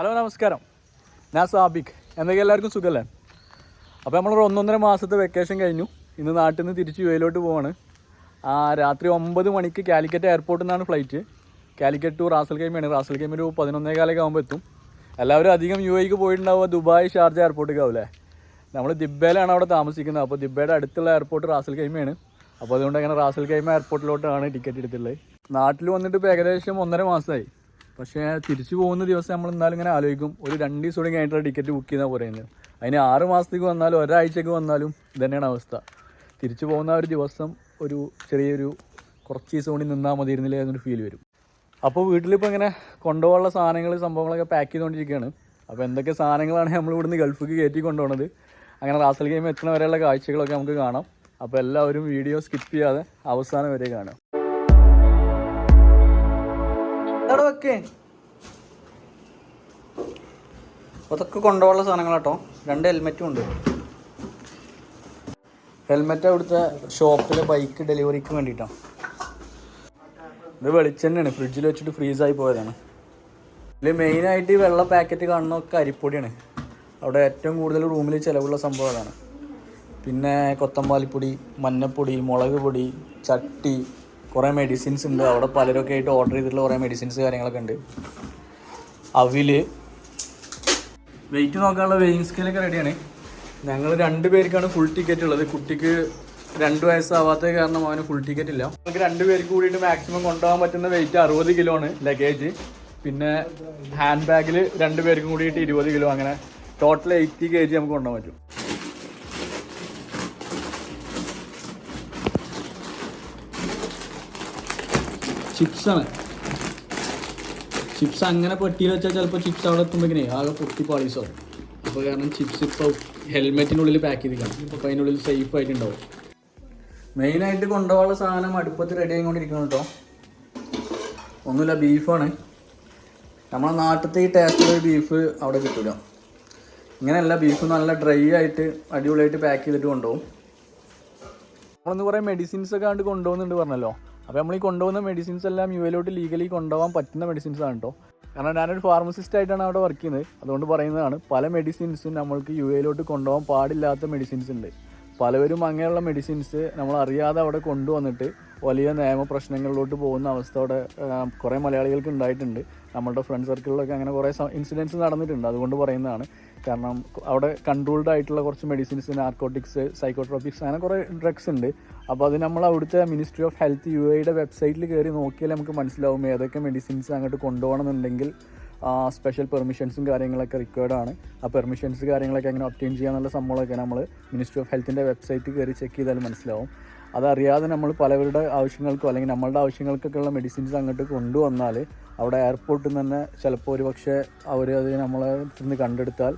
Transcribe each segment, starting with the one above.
Hello നമസ്കാരം. ഞാൻ സാബിക്. എന്തൊക്കെ എല്ലാവർക്കും സുഖമല്ലേ അപ്പോൾ നമ്മളൊരു ഒന്നൊന്നര മാസത്തെ വെക്കേഷൻ കഴിഞ്ഞു. ഇന്ന് നാട്ടിൽ നിന്ന് തിരിച്ച് യു പോവാണ്. രാത്രി ഒമ്പത് മണിക്ക് കാലിക്കറ്റ് എയർപോർട്ടിൽ നിന്നാണ് flight Calicut to Ras al കൈമയാണ് Ras al Khaimah ഒരു പതിനൊന്നേ കാലൊക്കെ ആകുമ്പോൾ എത്തും. എല്ലാവരും അധികം യു എക്ക് പോയിട്ടുണ്ടാവുക ദുബായ് ഷാർജ എയർപോർട്ടിലേക്ക് ആവില്ലേ? നമ്മൾ ദിബയിലാണ് അവിടെ താമസിക്കുന്നത്. അപ്പോൾ ദിബയുടെ അടുത്തുള്ള എയർപോർട്ട് റാസൽ കൈമയാണ് അപ്പോൾ അതുകൊണ്ട് അങ്ങനെ റാസൽ കൈമ എയർപോർട്ടിലോട്ടാണ് ടിക്കറ്റ് എടുത്തുള്ളത് നാട്ടിൽ വന്നിട്ട് ഇപ്പോൾ ഏകദേശം ഒന്നര മാസമായി പക്ഷേ തിരിച്ചു പോകുന്ന ദിവസം നമ്മൾ എന്നാലും ഇങ്ങനെ ആലോചിക്കും ഒരു രണ്ട് ദിവസം കൂടി കഴിഞ്ഞിട്ടുള്ള ടിക്കറ്റ് ബുക്ക് ചെയ്താൽ പറയുന്നത്. അതിന് ആറ് മാസത്തേക്ക് വന്നാലും ഒരാഴ്ചക്ക് വന്നാലും ഇത് തന്നെയാണ് അവസ്ഥ. തിരിച്ചു പോകുന്ന ഒരു ദിവസം ഒരു ചെറിയൊരു കുറച്ച് ദിവസം കൂടി നിന്നാൽ മതിയിരുന്നില്ലേ എന്നൊരു ഫീൽ വരും. അപ്പോൾ വീട്ടിലിപ്പോൾ ഇങ്ങനെ കൊണ്ടുപോകാനുള്ള സാധനങ്ങൾ സംഭവങ്ങളൊക്കെ പാക്ക് ചെയ്തുകൊണ്ടിരിക്കുകയാണ്. അപ്പോൾ എന്തൊക്കെ സാധനങ്ങളാണ് നമ്മൾ ഇവിടുന്ന് ഗൾഫിലേക്ക് കയറ്റി കൊണ്ടുപോകുന്നത് അങ്ങനെ റാസൽ ഗെയിം എത്തണ വരെയുള്ള കാഴ്ചകളൊക്കെ നമുക്ക് കാണാം. അപ്പോൾ എല്ലാവരും വീഡിയോ സ്കിപ്പ് ചെയ്യാതെ അവസാനം വരെ കാണാം വെക്കേ അതൊക്കെ കൊണ്ടുപോകാനുള്ള കേട്ടോ രണ്ട് ഹെൽമെറ്റും ഉണ്ട്. ഹെൽമെറ്റ് അവിടുത്തെ ഷോപ്പിലെ ബൈക്ക് ഡെലിവറിക്ക് വേണ്ടിയിട്ടാണ് ഇത് വെളിച്ചെണ്ണയാണ്. ഫ്രിഡ്ജിൽ വെച്ചിട്ട് ഫ്രീസായി പോയതാണ്. ഇതിൽ മെയിനായിട്ട് ഈ വെള്ള പാക്കറ്റ് കാണുന്നതൊക്കെ അരിപ്പൊടിയാണ്. അവിടെ ഏറ്റവും കൂടുതൽ റൂമിൽ ചിലവുള്ള സംഭവം അതാണ്. പിന്നെ കൊത്തമ്പാലിപ്പൊടി മഞ്ഞപ്പൊടി മുളക് പൊടി ചട്ടി കുറേ മെഡിസിൻസ് ഉണ്ട്. അവിടെ പലരൊക്കെ ആയിട്ട് ഓർഡർ ചെയ്തിട്ടുള്ള കുറേ മെഡിസിൻസ് കാര്യങ്ങളൊക്കെ ഉണ്ട്. അവിൽ വെയിറ്റ് നോക്കാനുള്ള വെയിങ് സ്കെയിലൊക്കെ റെഡിയാണ് ഞങ്ങൾ രണ്ട് പേർക്കാണ് ഫുൾ ടിക്കറ്റ് ഉള്ളത്. കുട്ടിക്ക് രണ്ട് വയസ്സാവാത്ത കാരണം അവന് ഫുൾ ടിക്കറ്റ് ഇല്ല. നമുക്ക് രണ്ട് പേർക്ക് കൂടിയിട്ട് മാക്സിമം കൊണ്ടുപോകാൻ പറ്റുന്ന വെയിറ്റ് അറുപത് കിലോ ആണ് ലഗേജ് പിന്നെ ഹാൻഡ് ബാഗിൽ രണ്ട് പേർക്കും കൂടിയിട്ട് ഇരുപത് കിലോ അങ്ങനെ ടോട്ടൽ എയ്റ്റി കെ ജി നമുക്ക് കൊണ്ടുപോകാൻ പറ്റും. ചിപ്സാണ് ചിപ്സ് അങ്ങനെ പെട്ടിയിൽ വെച്ചാൽ ചിലപ്പോൾ ചിപ്സ് അവിടെ എത്തുമ്പോഴേ ആകെ പൊട്ടി പാളീസോ അപ്പോൾ കാരണം ചിപ്സ് ഇപ്പോൾ ഹെൽമെറ്റിനുള്ളിൽ പാക്ക് ചെയ്തിരിക്കണം. അപ്പോൾ അതിനുള്ളിൽ സേഫ് ആയിട്ടുണ്ടാവും. മെയിനായിട്ട് കൊണ്ടുപോകാനുള്ള സാധനം അടുപ്പത്ത് റെഡി ആയിക്കൊണ്ടിരിക്കണം കേട്ടോ ഒന്നുമില്ല ബീഫാണ് നമ്മളെ നാട്ടിലത്തെ ഈ ടേസ്റ്റുള്ള ബീഫ് അവിടെ കിട്ടില്ല ഇങ്ങനെയല്ല ബീഫ് നല്ല ഡ്രൈ ആയിട്ട് അടിപൊളിയായിട്ട് പാക്ക് ചെയ്തിട്ട് കൊണ്ടുപോകും. നമ്മളൊന്ന് കുറേ മെഡിസിൻസ് ഒക്കെ ആണ്ട് കൊണ്ടുപോകുന്നുണ്ട് പറഞ്ഞല്ലോ. അപ്പോൾ നമ്മൾ ഈ കൊണ്ടുപോകുന്ന മെഡിസിൻസ് എല്ലാം യു എയിലോട്ട് ലീഗലി കൊണ്ടുപോകാൻ പറ്റുന്ന മെഡിസിൻസ് ആണ് കേട്ടോ കാരണം ഞാനൊരു ഫാർമസിസ്റ്റ് ആയിട്ടാണ് അവിടെ വർക്ക് ചെയ്യുന്നത്. അതുകൊണ്ട് പറയുന്നതാണ് പല മെഡിസിൻസും നമ്മൾക്ക് യു എയിലോട്ട് കൊണ്ടുപോകാൻ പാടില്ലാത്ത മെഡിസിൻസ് ഉണ്ട്. പലവരും അങ്ങനെയുള്ള മെഡിസിൻസ് നമ്മൾ അറിയാതെ അവിടെ കൊണ്ടുവന്നിട്ട് വലിയ നിയമ പ്രശ്നങ്ങളിലോട്ട് പോകുന്ന അവസ്ഥ അവിടെ കുറേ മലയാളികൾക്ക് ഉണ്ടായിട്ടുണ്ട്. നമ്മളുടെ ഫ്രണ്ട് സർക്കിളിലൊക്കെ അങ്ങനെ കുറേ ഇൻസിഡൻസ് നടന്നിട്ടുണ്ട്. അതുകൊണ്ട് പറയുന്നതാണ് കാരണം അവിടെ കൺട്രോൾഡ് ആയിട്ടുള്ള കുറച്ച് മെഡിസിൻസ് നാർക്കോട്ടിക്സ് സൈക്കോട്രോപിക്സ് അങ്ങനെ കുറേ ഡ്രഗ്സ് ഉണ്ട്. അപ്പോൾ അത് നമ്മൾ അവിടുത്തെ മിനിസ്ട്രി ഓഫ് ഹെൽത്ത് യു എയുടെ വെബ്സൈറ്റിൽ കയറി നോക്കിയാൽ നമുക്ക് മനസ്സിലാവും ഏതൊക്കെ മെഡിസിൻസ് അങ്ങോട്ട് കൊണ്ടുപോകണമെന്നുണ്ടെങ്കിൽ സ്പെഷ്യൽ പെർമിഷൻസും കാര്യങ്ങളൊക്കെ റിക്വയർഡ് ആണ്. ആ പെർമിഷൻസ് കാര്യങ്ങളൊക്കെ എങ്ങനെ ഒപ്റ്റെയിൻ ചെയ്യാന്നുള്ള സംഭവമൊക്കെ നമ്മൾ മിനിസ്ട്രി ഓഫ് ഹെൽത്തിന്റെ വെബ്സൈറ്റ് കയറി ചെക്ക് ചെയ്താൽ മനസ്സിലാവും. അതറിയാതെ നമ്മൾ പലവരുടെ ആവശ്യങ്ങൾക്കോ അല്ലെങ്കിൽ നമ്മളുടെ ആവശ്യങ്ങൾക്കൊക്കെ ഉള്ള മെഡിസിൻസ് അങ്ങോട്ട് കൊണ്ടുവന്നാൽ അവിടെ എയർപോർട്ടിൽ നിന്ന് തന്നെ ചിലപ്പോൾ ഒരു പക്ഷേ അവർ അത് നമ്മളെ നിന്ന് കണ്ടെടുത്താൽ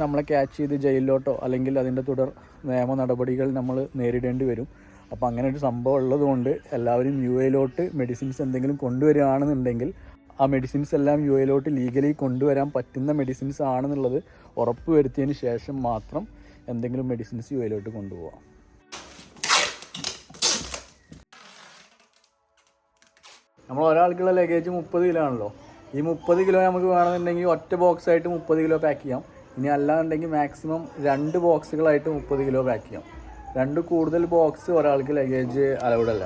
നമ്മളെ ക്യാച്ച് ചെയ്ത് ജയിലിലോട്ടോ അല്ലെങ്കിൽ അതിന്റെ തുടർ നിയമ നടപടികൾ നമ്മൾ നേരിടേണ്ടി വരും. അപ്പോൾ അങ്ങനെ ഒരു സംഭവം ഉള്ളതുകൊണ്ട് എല്ലാവരും യു എയിലോട്ട് മെഡിസിൻസ് എന്തെങ്കിലും കൊണ്ടുവരികയാണെന്നുണ്ടെങ്കിൽ ആ മെഡിസിൻസ് എല്ലാം യു എയിലോട്ട് ലീഗലി കൊണ്ടുവരാൻ പറ്റുന്ന മെഡിസിൻസ് ആണെന്നുള്ളത് ഉറപ്പ് വരുത്തിയതിന് ശേഷം മാത്രം എന്തെങ്കിലും മെഡിസിൻസ് യു എയിലോട്ട് കൊണ്ടുപോകാം നമ്മൾ ഒരാൾക്കുള്ള ലഗേജ് മുപ്പത് കിലോ ആണല്ലോ. ഈ മുപ്പത് കിലോ നമുക്ക് വേണമെന്നുണ്ടെങ്കിൽ ഒറ്റ ബോക്സ് ആയിട്ട് മുപ്പത് കിലോ പാക്ക് ചെയ്യാം. ഇനി അല്ലാന്നുണ്ടെങ്കിൽ മാക്സിമം രണ്ട് ബോക്സുകളായിട്ട് മുപ്പത് കിലോ പാക്ക് ചെയ്യാം. രണ്ട് കൂടുതൽ ബോക്സ് ഒരാൾക്ക് ലഗേജ് അലൗഡല്ല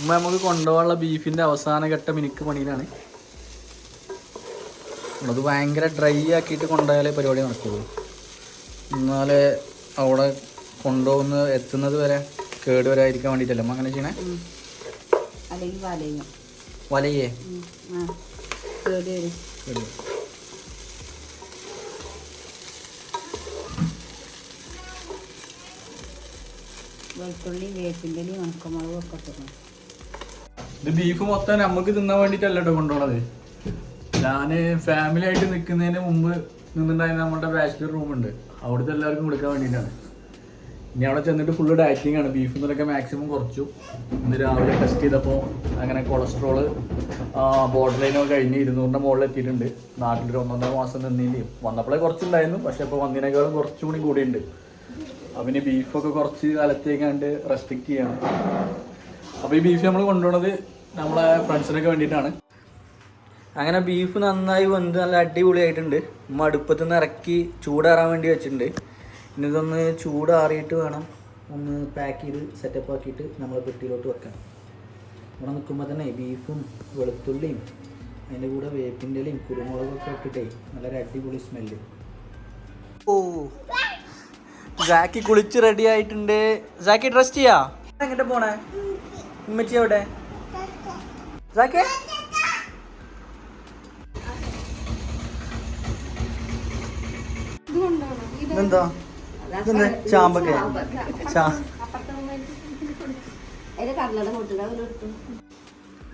ഉമ്മ നമുക്ക് കൊണ്ടുപോകാനുള്ള ബീഫിന്റെ അവസാന ഘട്ട മിനിക്ക് പണിയിലാണ്. അത് ഭയങ്കര ഡ്രൈ ആക്കിയിട്ട് കൊണ്ടുപോയാലേ പരിപാടി നടക്കുള്ളൂ. എന്നാലേ അവിടെ കൊണ്ടുപോകുന്ന എത്തുന്നത് വരെ കേട് വരാതിരിക്കാൻ വേണ്ടിയിട്ടല്ലേ അങ്ങനെ ചെയ്യണേ? അല്ലെങ്കിൽ വലയും. വലയേ? ഉം. ആ കേട് വരും. ശരി. വെളുത്തുള്ളി വേപ്പിന്റെ ഉണക്കമുളകും ഒക്കെ ഇട്ടിരുന്നു ഇത് ബീഫ് മൊത്തം നമുക്ക് തിന്നാൻ വേണ്ടിയിട്ടല്ല കേട്ടോ കൊണ്ടുപോണത്? ഞാൻ ഫാമിലി ആയിട്ട് നിൽക്കുന്നതിന് മുമ്പ് നിന്നുണ്ടായിരുന്ന നമ്മുടെ ബാച്ചിലർ റൂമുണ്ട് അവിടുത്തെ എല്ലാവർക്കും കൊടുക്കാൻ വേണ്ടിയിട്ടാണ്. ഇനി അവിടെ ചെന്നിട്ട് ഫുള്ള് ഡയറ്റിംഗ് ആണ്. ബീഫ് എന്നൊക്കെ മാക്സിമം കുറച്ചു. ഇന്ന് രാവിലെ ടെസ്റ്റ് ചെയ്തപ്പോൾ അങ്ങനെ കൊളസ്ട്രോൾ ബോർഡർ ലൈനൊക്കെ കഴിഞ്ഞ് ഇരുന്നൂറിന്റെ മുകളിൽ എത്തിയിട്ടുണ്ട്. നാട്ടിലൊരു ഒന്നൊന്നര മാസം നിന്നില്ലേ. വന്നപ്പോഴേ കുറച്ചുണ്ടായിരുന്നു. പക്ഷെ ഇപ്പോൾ വന്നതിനേക്കാളും കുറച്ചുകൂടി കൂടിയുണ്ട്. അപ്പം ഇനി ബീഫൊക്കെ കുറച്ച് കാലത്തേക്കാണ്ട് റെസ്ട്രിക്റ്റ് ചെയ്യണം. അപ്പോൾ ഈ ബീഫ് നമ്മൾ കൊണ്ടുപോണത് നമ്മളെ ഫ്രണ്ട്സിനൊക്കെ വേണ്ടിയിട്ടാണ്. അങ്ങനെ ബീഫ് നന്നായി വന്ന് നല്ല അടിപൊളിയായിട്ടുണ്ട്. ഉമ്മ അടുപ്പത്ത് നിന്ന് ഇറക്കി ചൂടാറാൻ വേണ്ടി വെച്ചിട്ടുണ്ട്. ഇനി ഇതൊന്ന് ചൂടാറിയിട്ട് വേണം ഒന്ന് പാക്ക് ചെയ്ത് സെറ്റപ്പ് ആക്കിയിട്ട് നമ്മൾ പെട്ടിയിലോട്ട് വെക്കാം ഇവിടെ നിൽക്കുമ്പോൾ തന്നെ ബീഫും വെളുത്തുള്ളിയും അതിന്റെ കൂടെ വേപ്പിന്റെ ഇലയും കുരുമുളകൊക്കെ ഇട്ടിട്ടേ നല്ലൊരു അടിപൊളി സ്മെല്ല് ഓ ജാക്കി കുളിച്ച് റെഡി ആയിട്ടുണ്ട്. ജാക്കി ഡ്രസ് ചെയ്യാ? എങ്ങോട്ട് പോണേ? ഉമ്മച്ചി എവിടെ? ജാക്കി? എന്താ ചാമ്പക്ക.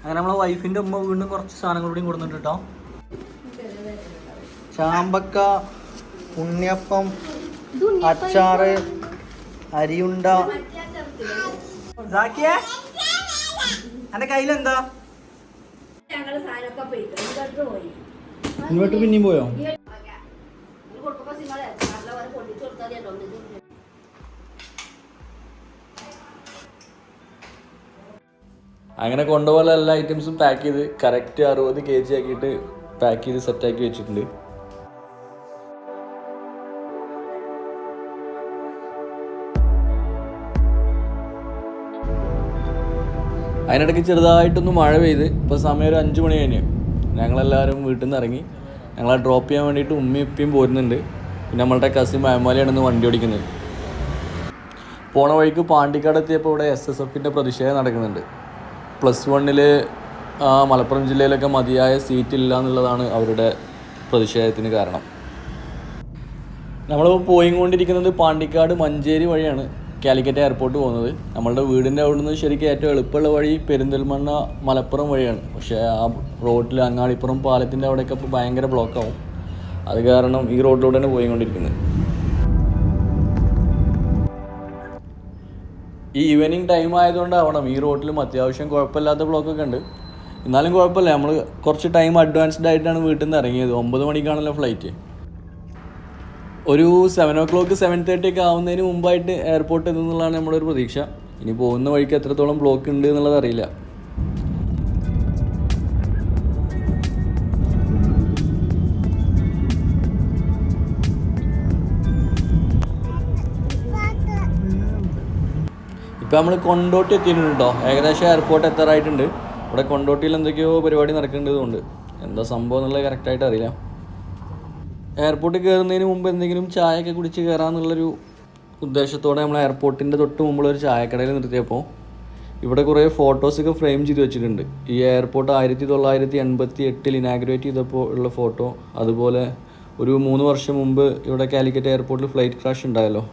അങ്ങനെ നമ്മളെ വൈഫിന്റെ ഉമ്മ വീണ്ടും കുറച്ച് സാധനങ്ങൾ കൂടി കൊടുത്തിട്ട് കേട്ടോ ചാമ്പക്ക ഉണ്ണിയപ്പം അച്ചാറ് അരിയുണ്ട. എന്റെ കയ്യിലെന്താ? ഇങ്ങോട്ട് പിന്നെയും പോയോ? അങ്ങനെ കൊണ്ടുപോകാൻ എല്ലാ ഐറ്റംസും പാക്ക് ചെയ്ത് കറക്റ്റ് അറുപത് കെ ജി ആക്കിയിട്ട് പാക്ക് ചെയ്ത് സെറ്റാക്കി വെച്ചിട്ടുണ്ട്. അതിനിടയ്ക്ക് ചെറുതായിട്ടൊന്ന് മഴ പെയ്ത് ഇപ്പോൾ സമയം ഒരു അഞ്ച് മണി കഴിഞ്ഞു ഞങ്ങളെല്ലാവരും വീട്ടിൽ നിന്ന് ഇറങ്ങി. ഞങ്ങളെ ഡ്രോപ്പ് ചെയ്യാൻ വേണ്ടിയിട്ട് ഉമ്മയും ഉപ്പയും പോരുന്നുണ്ട്. പിന്നെ നമ്മളുടെ കസിൻ മയമാലിയാണ് ഇന്ന് വണ്ടി ഓടിക്കുന്നത്. പോണ വഴിക്ക് പാണ്ടിക്കാട് എത്തിയപ്പോൾ ഇവിടെ എസ് എസ് എഫിന്റെ പ്രതിഷേധം നടക്കുന്നുണ്ട്. പ്ലസ് വണ്ണിൽ മലപ്പുറം ജില്ലയിലൊക്കെ മതിയായ സീറ്റ് ഇല്ല എന്നുള്ളതാണ് അവരുടെ പ്രതിഷേധത്തിന് കാരണം. നമ്മൾ പോയിക്കൊണ്ടിരിക്കുന്നത് പാണ്ടിക്കാട് മഞ്ചേരി വഴിയാണ്. കാലിക്കറ്റ് എയർപോർട്ട് പോകുന്നത്. നമ്മളുടെ വീടിന്റെ അവിടെ നിന്ന് ശരിക്കും ഏറ്റവും എളുപ്പമുള്ള വഴി പെരിന്തൽമണ്ണ മലപ്പുറം വഴിയാണ്. പക്ഷേ ആ റോഡിൽ അങ്ങാടിപ്പുറം പാലത്തിന്റെ അവിടെയൊക്കെ ഭയങ്കര ബ്ലോക്കാവും അത് കാരണം ഈ റോഡിലൂടെ തന്നെ പോയിക്കൊണ്ടിരിക്കുന്നത്. ഈ ഈവനിങ് ടൈം ആയതുകൊണ്ടാവണം ഈ റോഡിലും അത്യാവശ്യം കുഴപ്പമില്ലാത്ത ബ്ലോക്കൊക്കെ ഉണ്ട്. എന്നാലും കുഴപ്പമില്ല നമ്മൾ കുറച്ച് ടൈം അഡ്വാൻസ്ഡ് ആയിട്ടാണ് വീട്ടിൽ നിന്ന് ഇറങ്ങിയത്. ഒമ്പത് മണിക്കാണല്ലോ ഫ്ലൈറ്റ് ഒരു seven o'clock seven thirty ഒക്കെ ആവുന്നതിന് മുമ്പായിട്ട് എയർപോർട്ട് എത്തുന്നുള്ളതാണ് നമ്മുടെ ഒരു പ്രതീക്ഷ. ഇനി പോകുന്ന വഴിക്ക് എത്രത്തോളം ബ്ലോക്ക് ഉണ്ട് എന്നുള്ളത് അറിയില്ല. ഇപ്പം നമ്മൾ കൊണ്ടോട്ടി എത്തിയിട്ടുണ്ട് കേട്ടോ ഏകദേശം എയർപോർട്ട് എത്താറായിട്ടുണ്ട്. ഇവിടെ കൊണ്ടോട്ടിയിൽ എന്തൊക്കെയോ പരിപാടി നടക്കേണ്ടതുകൊണ്ട് എന്താ സംഭവം എന്നുള്ളത് കറക്റ്റായിട്ട് അറിയില്ല. എയർപോർട്ടിൽ കയറുന്നതിന് മുമ്പ് എന്തെങ്കിലും ചായയൊക്കെ കുടിച്ച് കയറാമെന്നുള്ളൊരു ഉദ്ദേശത്തോടെ നമ്മൾ എയർപോർട്ടിന്റെ തൊട്ട് മുമ്പുള്ള ഒരു ചായക്കടയിൽ നിർത്തിയപ്പോൾ ഇവിടെ കുറേ ഫോട്ടോസൊക്കെ ഫ്രെയിം ചെയ്ത് വെച്ചിട്ടുണ്ട്. ഈ എയർപോർട്ട് ആയിരത്തി തൊള്ളായിരത്തി എൺപത്തി എട്ടിൽ ഇനാഗ്രേറ്റ് ചെയ്തപ്പോൾ ഉള്ള ഫോട്ടോ അതുപോലെ ഒരു മൂന്ന് വർഷം മുമ്പ് ഇവിടെ കാലിക്കറ്റ് എയർപോർട്ടിൽ ഫ്ലൈറ്റ് ക്രാഷ് ഉണ്ടായല്ലോ.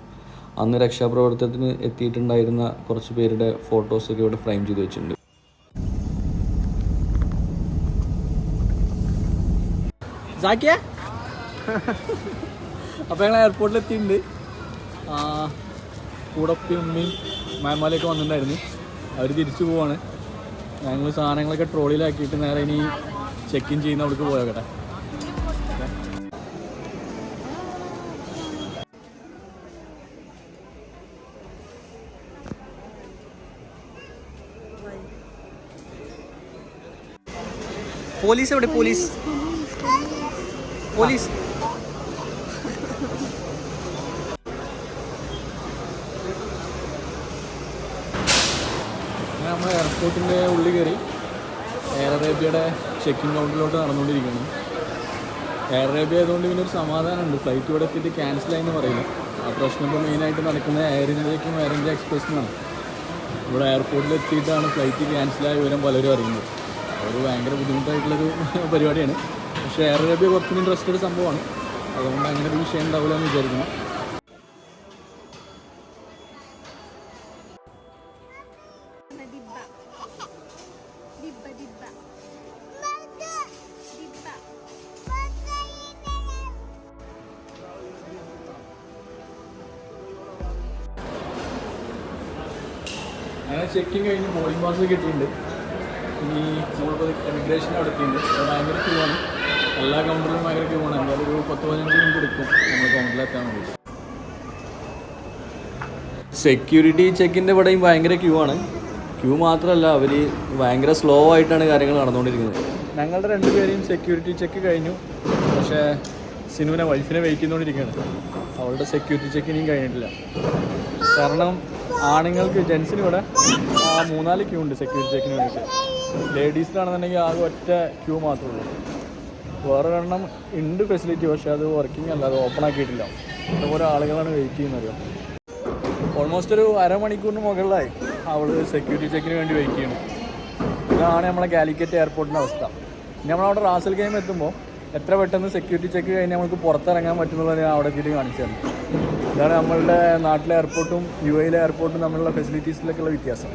അന്ന് രക്ഷാപ്രവർത്തനത്തിന് എത്തിയിട്ടുണ്ടായിരുന്ന കുറച്ച് പേരുടെ ഫോട്ടോസൊക്കെ ഇവിടെ ഫ്രെയിം ചെയ്ത് വെച്ചിട്ടുണ്ട്. സാക്കിയ അപ്പോൾ ഞങ്ങൾ എയർപോർട്ടിൽ എത്തിയിട്ടുണ്ട്. കൂടെ ഉമ്മയും മാമാലയൊക്കെ വന്നിട്ടുണ്ടായിരുന്നു. അവർ തിരിച്ചു പോവാണ്. ഞങ്ങൾ സാധനങ്ങളൊക്കെ ട്രോളിയിലാക്കിയിട്ട് നേരെ ഇനി ചെക്ക് ഇൻ ചെയ്യുന്ന അവിടേക്ക് പോയോക്കട്ടെ പോലീസ് എവിടെ? പോലീസ്. പോലീസ്. നമ്മൾ എയർപോർട്ടിന്റെ ഉള്ളിൽ കയറി എയർ അറേബ്യയുടെ ചെക്കിംഗ് കൗണ്ടറിലോട്ട് നടന്നുകൊണ്ടിരിക്കുകയാണ്. എയർ അറേബ്യ ആയതുകൊണ്ട് പിന്നെ ഒരു സമാധാനമുണ്ട്. ഫ്ലൈറ്റ് ഇവിടെ എത്തിയിട്ട് ക്യാൻസൽ ആയെന്ന് പറയില്ല. ആ പ്രശ്നം ഇപ്പോൾ മെയിനായിട്ട് നടക്കുന്നത് എയർ ഇന്ത്യക്കും എയർ ഇന്ത്യ എക്സ്പ്രസ്സിനാണ് ഇവിടെ എയർപോർട്ടിൽ എത്തിയിട്ടാണ് ഫ്ലൈറ്റ് ക്യാൻസലായ വിവരം പലരും അറിയുന്നത്. അതൊരു ഭയങ്കര ബുദ്ധിമുട്ടായിട്ടുള്ളൊരു പരിപാടിയാണ്. പക്ഷേ എയർ അറേബ്യ കുറച്ചും ഇൻട്രസ്റ്റഡ് സംഭവമാണ്. അതുകൊണ്ട് അങ്ങനെ ഒരു വിഷയം ഉണ്ടാവില്ല എന്ന് വിചാരിക്കുന്നു. ചെക്കിങ് കഴിഞ്ഞ് ബോളിംഗ് പാസ് കിട്ടിയിട്ടുണ്ട് ഇനി നമ്മളിപ്പോൾ എമിഗ്രേഷൻ അടുത്തുണ്ട് അത് ഭയങ്കര ക്യൂ ആണ്. എല്ലാ കൗണ്ടറിലും ഭയങ്കര ക്യൂ ആണ്. എന്തായാലും ഒരു പത്ത് പതിനഞ്ച് മിനിറ്റ് എടുക്കും. നമ്മൾ കൗണ്ടറിൽ എത്താൻ വേണ്ടിയിട്ട്. സെക്യൂരിറ്റി ചെക്കിന്റെ ഇവിടെയും ഭയങ്കര ക്യൂ ആണ്. ക്യൂ മാത്രമല്ല അവർ ഭയങ്കര സ്ലോ ആയിട്ടാണ് കാര്യങ്ങൾ നടന്നുകൊണ്ടിരിക്കുന്നത്. ഞങ്ങളുടെ രണ്ടുപേരെയും സെക്യൂരിറ്റി ചെക്ക് കഴിഞ്ഞു. പക്ഷേ സിനുവിനെ വൈഫിനെ വെയിറ്റ് ചെയ്തുകൊണ്ടിരിക്കുകയാണ്. അവളുടെ സെക്യൂരിറ്റി ചെക്ക് ഇനിയും കഴിഞ്ഞിട്ടില്ല. കാരണം ആണുങ്ങൾക്ക് ജെൻസിന് ഇവിടെ ആ മൂന്നാൽ ക്യൂ ഉണ്ട് സെക്യൂരിറ്റി ചെക്കിന് വേണ്ടിയിട്ട്. ലേഡീസിലാണെന്നുണ്ടെങ്കിൽ ആകെ ഒറ്റ ക്യൂ മാത്രമേ ഉള്ളൂ. വേറെ ഒരെണ്ണം ഉണ്ട് ഫെസിലിറ്റി പക്ഷേ അത് വർക്കിംഗ് അല്ല അത് ഓപ്പൺ ആക്കിയിട്ടില്ല. ഇതുപോലെ ആളുകളാണ് വെയിറ്റ് ചെയ്യുന്നത്. ഓൾമോസ്റ്റ് ഒരു അരമണിക്കൂറിന് മുകളിലായി അവൾ സെക്യൂരിറ്റി ചെക്കിന് വേണ്ടി വെയിറ്റ് ചെയ്യണം ഇതാണ് നമ്മളെ കാലിക്കറ്റ് എയർപോർട്ടിന്റെ അവസ്ഥ. പിന്നെ നമ്മളവിടെ റാസൽ ഗെയിം എത്തുമ്പോൾ എത്ര പെട്ടെന്ന് സെക്യൂരിറ്റി ചെക്ക് കഴിഞ്ഞ് നമുക്ക് പുറത്തിറങ്ങാൻ പറ്റുന്നുള്ളത് ഞാൻ അവിടെ എത്തിയിട്ട് കാണിച്ചു ഇതാണ് നമ്മളുടെ നാട്ടിലെ എയർപോർട്ടും യു എയിലെ എയർപോർട്ടും തമ്മിലുള്ള ഫെസിലിറ്റീസിലൊക്കെയുള്ള വ്യത്യാസം.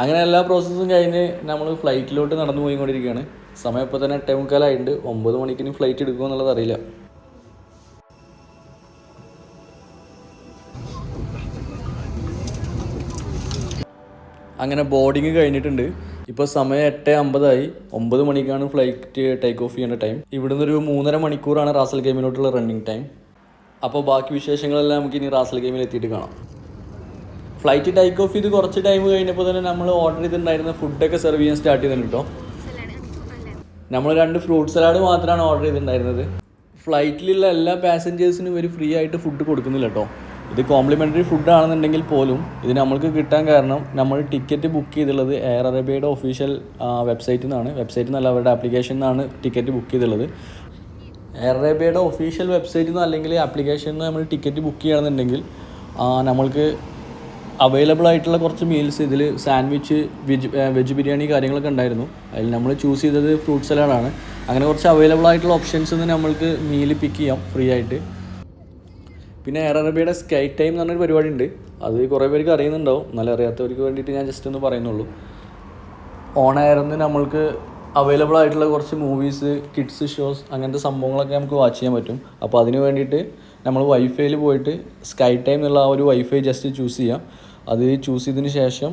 അങ്ങനെ എല്ലാ പ്രോസസ്സും കഴിഞ്ഞ് നമ്മൾ ഫ്ലൈറ്റിലോട്ട് നടന്നു പോയിക്കൊണ്ടിരിക്കുകയാണ്. സമയം ഇപ്പോൾ തന്നെ എട്ടേ മുക്കാലായിട്ടുണ്ട്. ഒമ്പത് മണിക്കിന് ഫ്ലൈറ്റ് എടുക്കുമോ എന്നുള്ളത് അറിയില്ല. അങ്ങനെ ബോർഡിങ് കഴിഞ്ഞിട്ടുണ്ട്. ഇപ്പോൾ സമയം എട്ട് അമ്പതായി. ഒമ്പത് മണിക്കാണ് ഫ്ലൈറ്റ് ടേക്ക് ഓഫ് ചെയ്യേണ്ട ടൈം ഇവിടുന്ന് ഒരു മൂന്നര മണിക്കൂറാണ് റാസൽ ഗെയിമിലോട്ടുള്ള റണ്ണിങ് ടൈം അപ്പോൾ ബാക്കി വിശേഷങ്ങളെല്ലാം നമുക്ക് ഇനി റാസൽ ഗെയിമിൽ എത്തിയിട്ട് കാണാം. ഫ്ലൈറ്റ് ടേക്ക് ഓഫ് ചെയ്ത് കുറച്ച് ടൈം കഴിഞ്ഞപ്പോൾ തന്നെ നമ്മൾ ഓർഡർ ചെയ്തിട്ടുണ്ടായിരുന്ന ഫുഡൊക്കെ സെർവ് ചെയ്യാൻ സ്റ്റാർട്ട് ചെയ്തിട്ടുണ്ട് കേട്ടോ നമ്മൾ രണ്ട് ഫ്രൂട്ട് സലാഡ് മാത്രമാണ് ഓർഡർ ചെയ്തിട്ടുണ്ടായിരുന്നത്. ഫ്ലൈറ്റിലുള്ള എല്ലാ പാസഞ്ചേഴ്സിനും ഇവർ ഫ്രീ ആയിട്ട് ഫുഡ് കൊടുക്കുന്നില്ല കേട്ടോ ഇത് കോംപ്ലിമെന്ററി ഫുഡ് ആണെന്നുണ്ടെങ്കിൽ പോലും ഇത് നമ്മൾക്ക് കിട്ടാൻ കാരണം നമ്മൾ ടിക്കറ്റ് ബുക്ക് ചെയ്തിട്ടുള്ളത് എയർ അറേബ്യയുടെ ഒഫീഷ്യൽ വെബ്സൈറ്റിൽ നിന്നാണ് വെബ്സൈറ്റിൽ നിന്നല്ല അവരുടെ ആപ്ലിക്കേഷനിൽ നിന്നാണ് ടിക്കറ്റ് ബുക്ക് ചെയ്തിട്ടുള്ളത്. എയർ അറേബ്യയുടെ ഒഫീഷ്യൽ വെബ്സൈറ്റിൽ നിന്ന് അല്ലെങ്കിൽ ആപ്ലിക്കേഷനിൽ നിന്ന് നമ്മൾ ടിക്കറ്റ് ബുക്ക് ചെയ്യണമെന്നുണ്ടെങ്കിൽ നമ്മൾക്ക് അവൈലബിൾ ആയിട്ടുള്ള കുറച്ച് മീൽസ് ഇതിൽ സാൻഡ്വിച്ച് വെജ് വെജ് ബിരിയാണി കാര്യങ്ങളൊക്കെ ഉണ്ടായിരുന്നു. അതിൽ നമ്മൾ ചൂസ് ചെയ്തത് ഫ്രൂട്ട് സലാഡാണ് അങ്ങനെ കുറച്ച് അവൈലബിൾ ആയിട്ടുള്ള ഓപ്ഷൻസ് നിന്ന് നമ്മൾക്ക് മീൽ പിക്ക് ചെയ്യാം ഫ്രീ ആയിട്ട്. പിന്നെ എയർ അറബിയുടെ സ്കൈ ടൈം എന്ന് പറഞ്ഞൊരു പരിപാടി ഉണ്ട്. അത് കുറേ പേർക്ക് അറിയുന്നുണ്ടാവും. നല്ല അറിയാത്തവർക്ക് വേണ്ടിയിട്ട് ഞാൻ ജസ്റ്റ് ഒന്ന് പറയുന്നുള്ളൂ. ഓൺ എയറിന് നമ്മൾക്ക് അവൈലബിൾ ആയിട്ടുള്ള കുറച്ച് മൂവീസ് കിഡ്സ് ഷോസ് അങ്ങനത്തെ സംഭവങ്ങളൊക്കെ നമുക്ക് വാച്ച് ചെയ്യാൻ പറ്റും. അപ്പോൾ അതിന് വേണ്ടിയിട്ട് നമ്മൾ വൈഫൈയിൽ പോയിട്ട് സ്കൈ ടൈം എന്നുള്ള ആ ഒരു വൈഫൈ ജസ്റ്റ് ചൂസ് ചെയ്യാം. അത് ചൂസ് ചെയ്തതിന് ശേഷം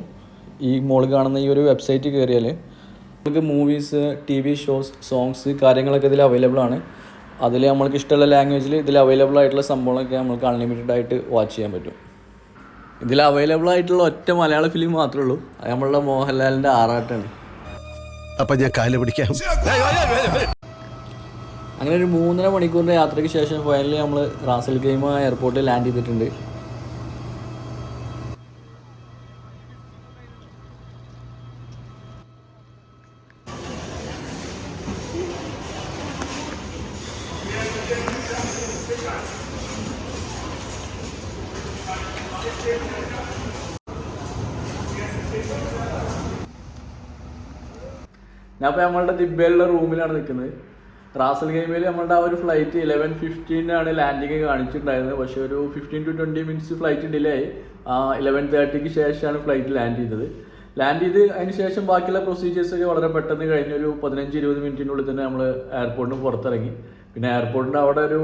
ഈ മോളിൽ കാണുന്ന ഈ ഒരു വെബ്സൈറ്റ് കയറിയാൽ നമുക്ക് movies T V shows songs കാര്യങ്ങളൊക്കെ ഇതിൽ അവൈലബിൾ ആണ്. അതിൽ നമ്മൾക്ക് ഇഷ്ടമുള്ള ലാംഗ്വേജിൽ ഇതിൽ അവൈലബിൾ ആയിട്ടുള്ള സംഭവങ്ങളൊക്കെ നമുക്ക് അൺലിമിറ്റഡ് ആയിട്ട് വാച്ച് ചെയ്യാൻ പറ്റും. ഇതിൽ അവൈലബിൾ ആയിട്ടുള്ള ഒറ്റ മലയാള ഫിലിം മാത്രമേ ഉള്ളൂ. അത് നമ്മളുടെ മോഹൻലാലിന്റെ ആറാട്ടാണ്. അപ്പൊ ഞാൻ കാൽ പിടിക്കാം. അങ്ങനെ ഒരു മൂന്നര മണിക്കൂറിന്റെ യാത്രയ്ക്ക് ശേഷം ഫൈനലി നമ്മൾ റാസൽ ഗെയിമ എയർപോർട്ടിൽ ലാൻഡ് ചെയ്തിട്ടുണ്ട്. ഞാൻ ഇപ്പോൾ നമ്മളുടെ ദിബയിലുള്ള റൂമിലാണ് നിൽക്കുന്നത്. റാസൽ ഗെയിമിൽ നമ്മളുടെ ആ ഒരു ഫ്ലൈറ്റ് ഇലവൻ ഫിഫ്റ്റീനാണ് ലാൻഡിങ് കാണിച്ചിട്ടുണ്ടായിരുന്നത്. പക്ഷേ ഒരു fifteen to twenty minutes flight delay ആയി ഇലവൻ തേർട്ടിക്ക് ശേഷമാണ് ഫ്ലൈറ്റ് ലാൻഡ് ചെയ്തത്. ലാൻഡ് ചെയ്ത് അതിന് ശേഷം ബാക്കിയുള്ള പ്രൊസീജിയേഴ്സ് ഒക്കെ വളരെ പെട്ടെന്ന് കഴിഞ്ഞ ഒരു പതിനഞ്ച് ഇരുപത് മിനിറ്റിനുള്ളിൽ തന്നെ നമ്മൾ എയർപോർട്ടിന് പുറത്തിറങ്ങി. പിന്നെ എയർപോർട്ടിന്റെ അവിടെ ഒരു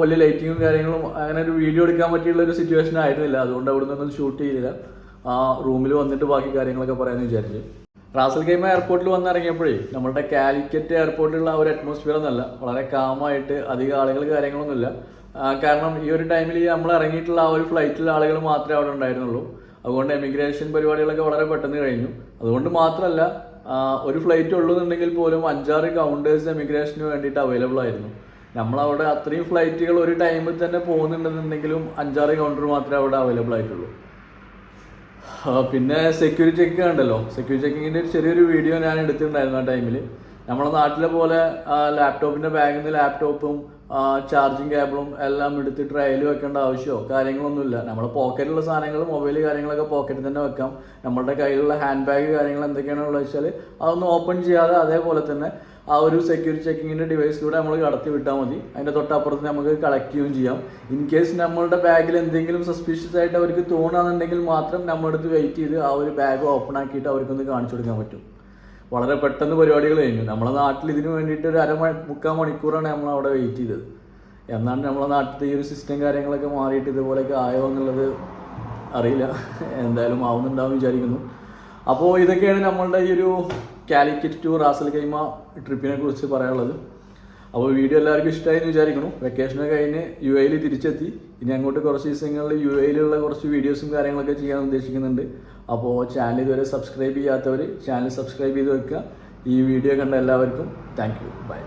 വലിയ ലൈറ്റിങ്ങും കാര്യങ്ങളും അങ്ങനെ ഒരു വീഡിയോ എടുക്കാൻ പറ്റിയുള്ള ഒരു സിറ്റുവേഷൻ ആയിരുന്നില്ല. അതുകൊണ്ട് അവിടെ നിന്നൊന്നും ഷൂട്ട് ചെയ്തില്ല. ആ റൂമിൽ വന്നിട്ട് ബാക്കി കാര്യങ്ങളൊക്കെ പറയാമെന്ന് വിചാരിച്ചു. റാസൽ ഗെയിമ എയർപോർട്ടിൽ വന്നിറങ്ങിയപ്പോഴേ നമ്മുടെ കാലിക്കറ്റ് എയർപോർട്ടിലുള്ള ഒരു അറ്റ്മോസ്ഫിയർ ഒന്നല്ല. വളരെ കാമായിട്ട് അധികം ആളുകൾ കാര്യങ്ങളൊന്നുമില്ല. കാരണം ഈ ഒരു ടൈമിൽ നമ്മൾ ഇറങ്ങിയിട്ടുള്ള ആ ഒരു ഫ്ലൈറ്റിലെ ആളുകൾ മാത്രമേ അവിടെ ഉണ്ടായിരുന്നുള്ളൂ. അതുകൊണ്ട് എമിഗ്രേഷൻ പരിപാടികളൊക്കെ വളരെ പെട്ടെന്ന് കഴിഞ്ഞു. അതുകൊണ്ട് മാത്രമല്ല ഒരു ഫ്ലൈറ്റ് ഉള്ളൂന്നുണ്ടെങ്കിൽ പോലും അഞ്ചാറ് കൗണ്ടേഴ്സ് എമിഗ്രേഷന് വേണ്ടിയിട്ട് അവൈലബിൾ ആയിരുന്നു. നമ്മളവിടെ അത്രയും ഫ്ലൈറ്റുകൾ ഒരു ടൈമിൽ തന്നെ പോകുന്നുണ്ടെന്നുണ്ടെങ്കിലും അഞ്ചാറ് കൗണ്ടർ മാത്രമേ അവിടെ അവൈലബിൾ ആയിട്ടുള്ളൂ. പിന്നെ സെക്യൂരിറ്റി ചെക്ക് ഉണ്ടല്ലോ സെക്യൂരിറ്റി ചെക്കിങ്ങിന്റെ ഒരു ചെറിയൊരു വീഡിയോ ഞാൻ എടുത്തിട്ടുണ്ടായിരുന്നു ആ ടൈമിൽ നമ്മളെ നാട്ടിലെ പോലെ ലാപ്ടോപ്പിന്റെ ബാഗിൽ നിന്ന് ലാപ്ടോപ്പും ചാർജിങ് കേബിളും എല്ലാം എടുത്ത് ട്രയൽ വെക്കേണ്ട ആവശ്യമോ? കാര്യങ്ങളൊന്നുമില്ല. നമ്മൾ പോക്കറ്റിലുള്ള സാധനങ്ങൾ മൊബൈൽ കാര്യങ്ങളൊക്കെ പോക്കറ്റിൽ തന്നെ വെക്കാം. നമ്മളുടെ കയ്യിലുള്ള ഹാൻഡ് ബാഗ് കാര്യങ്ങൾ എന്തൊക്കെയാണെന്നുള്ള വെച്ചാൽ അതൊന്നും ഓപ്പൺ ചെയ്യാതെ അതേപോലെ തന്നെ ആ ഒരു സെക്യൂരിറ്റി ചെക്കിങ്ങിന്റെ ഡിവൈസിലൂടെ നമ്മൾ കടത്തി വിട്ടാൽ മതി. അതിന്റെ തൊട്ടപ്പുറത്ത് നമുക്ക് കളക്ട് ചെയ്യുകയും ചെയ്യാം. ഇൻ കേസ് നമ്മളുടെ ബാഗിൽ എന്തെങ്കിലും സസ്പീഷ്യസ് ആയിട്ട് അവർക്ക് തോന്നുകയാണെന്നുണ്ടെങ്കിൽ മാത്രം നമ്മളെടുത്ത് വെയിറ്റ് ചെയ്ത് ആ ഒരു ബാഗ് ഓപ്പൺ ആക്കിയിട്ട് അവർക്കൊന്ന് കാണിച്ചു കൊടുക്കാൻ പറ്റും. വളരെ പെട്ടെന്ന് പരിപാടികൾ കഴിഞ്ഞു. നമ്മളെ നാട്ടിൽ ഇതിന് വേണ്ടിയിട്ട് ഒരു അരമണി മുക്കാൽ മണിക്കൂറാണ് നമ്മൾ അവിടെ വെയിറ്റ് ചെയ്തത്. എന്നാണ് നമ്മളെ നാട്ടിലത്തെ ഈ ഒരു സിസ്റ്റം കാര്യങ്ങളൊക്കെ മാറിയിട്ട് ഇതുപോലെയൊക്കെ ആയോ എന്നുള്ളത് അറിയില്ല. എന്തായാലും ആവുന്നുണ്ടാവും വിചാരിക്കുന്നു. അപ്പോൾ ഇതൊക്കെയാണ് നമ്മളുടെ ഈ ഒരു Calicut to Ras al Khaimah ട്രിപ്പിനെ കുറിച്ച് പറയാനുള്ളത്. അപ്പോൾ വീഡിയോ എല്ലാവർക്കും ഇഷ്ടമായി എന്ന് വിചാരിക്കണം വെക്കേഷൻ കഴിഞ്ഞ് യു എയിൽ തിരിച്ചെത്തി. ഇനി അങ്ങോട്ട് കുറച്ച് ദിവസങ്ങളിൽ യു എയിലുള്ള കുറച്ച് വീഡിയോസും കാര്യങ്ങളൊക്കെ ചെയ്യാൻ ഉദ്ദേശിക്കുന്നുണ്ട്. അപ്പോൾ ചാനൽ ഇതുവരെ സബ്സ്ക്രൈബ് ചെയ്യാത്തവർ ചാനൽ സബ്സ്ക്രൈബ് ചെയ്ത് വെക്കുക. ഈ വീഡിയോ കണ്ട എല്ലാവർക്കും താങ്ക് യു ബൈ